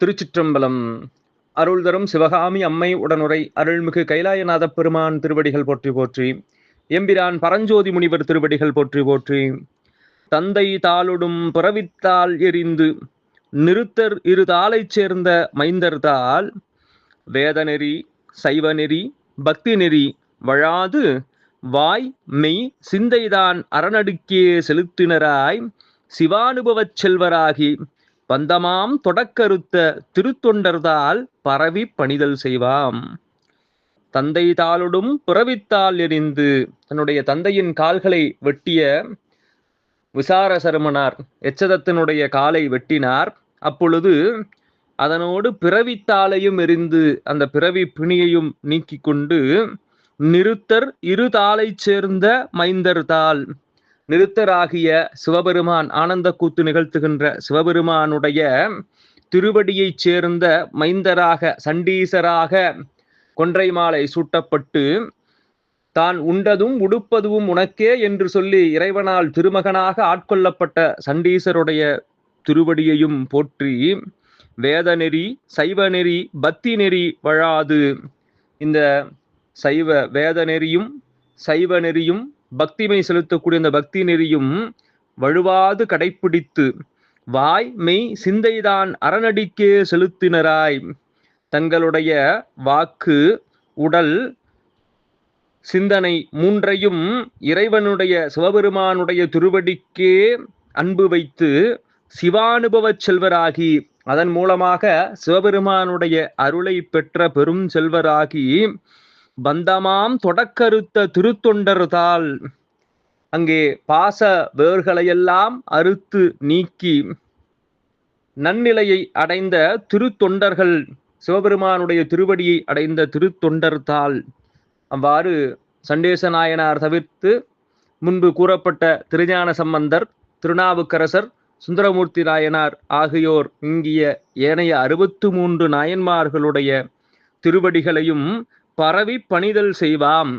திருச்சிற்றம்பலம். அருள் தரும் சிவகாமி அம்மை உடனுரை அருள்மிகு கைலாயநாத பெருமான் திருவடிகள் போற்றி போற்றி எம்பிரான் பரஞ்சோதி முனிவர் திருவடிகள் போற்றி போற்றி தந்தை தாளுடும் பிறவித்தால் எரிந்து நிறுத்தர் இரு தாளைச் சேர்ந்த மைந்தர் தாள் வேதநெறி சைவநெறி பக்தி நெறி வழாது வாய் மெய் சிந்தைதான் அறநடுக்கே செலுத்தினராய் சிவானுபவச் செல்வராகி பந்தமாம் தொடக்கருத்த திருத்தொண்டர்தால் பரவி பணிதல் செய்வாம். தந்தை தாளுடும் புறவித்தால் எரிந்து தன்னுடைய தந்தையின் கால்களை வெட்டிய விசார சருமனார் எச்சதத்தினுடைய காலை வெட்டினார். அப்பொழுது அதனோடு பிறவித்தாலையும் எரிந்து அந்த பிறவி பிணியையும் நீக்கிக் கொண்டு நிறுத்தர் இரு தாளைச் சேர்ந்த மைந்தர் தாள் நிறுத்தராகிய சிவபெருமான் ஆனந்த கூத்து நிகழ்த்துகின்ற சிவபெருமானுடைய திருவடியைச் சேர்ந்த மைந்தராக சண்டீசராக கொன்றை மாலை சூட்டப்பட்டு தான் உண்டதும் உடுப்பதும் உனக்கே என்று சொல்லி இறைவனால் திருமகனாக ஆட்கொள்ளப்பட்ட சண்டீசருடைய திருவடியையும் போற்றி வேத நெறி சைவ நெறி பக்தி நெறி வழாது. இந்த சைவ வேத நெறியும் சைவ நெறியும் பக்திமை செலுத்தக்கூடிய இந்த பக்தி நெறியும் வழுவாது கடைப்பிடித்து வாய் மெய் சிந்தைதான் அரணடிக்கே செலுத்தினராய். தங்களுடைய வாக்கு உடல் சிந்தனை மூன்றையும் இறைவனுடைய சிவபெருமானுடைய திருவடிக்கே அன்பு வைத்து சிவானுபவச் செல்வராகி அதன் மூலமாக சிவபெருமானுடைய அருளை பெற்ற பெரும் செல்வராகி பந்தமாம் தொடக்கருத்த திருத்தொண்டர்தால் அங்கே பாச வேர்களையெல்லாம் அறுத்து நீக்கி நன்னிலையை அடைந்த திருத்தொண்டர்கள் சிவபெருமானுடைய திருவடியை அடைந்த திருத்தொண்டர்தால் அவ்வாறு சண்டேச நாயனார் தவிர்த்து முன்பு கூறப்பட்ட திருஞான சம்பந்தர் திருநாவுக்கரசர் சுந்தரமூர்த்தி நாயனார் ஆகியோர் இங்கிய ஏனைய அறுபத்து மூன்று நாயன்மார்களுடைய திருவடிகளையும் பரவி பணிதல் செய்வாம்.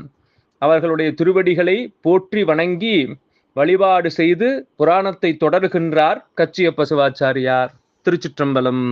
அவர்களுடைய திருவடிகளை போற்றி வணங்கி வழிபாடு செய்து புராணத்தை தொடர்கின்றார் கச்சியப்ப சிவாச்சாரியார். திருச்சிற்றம்பலம்.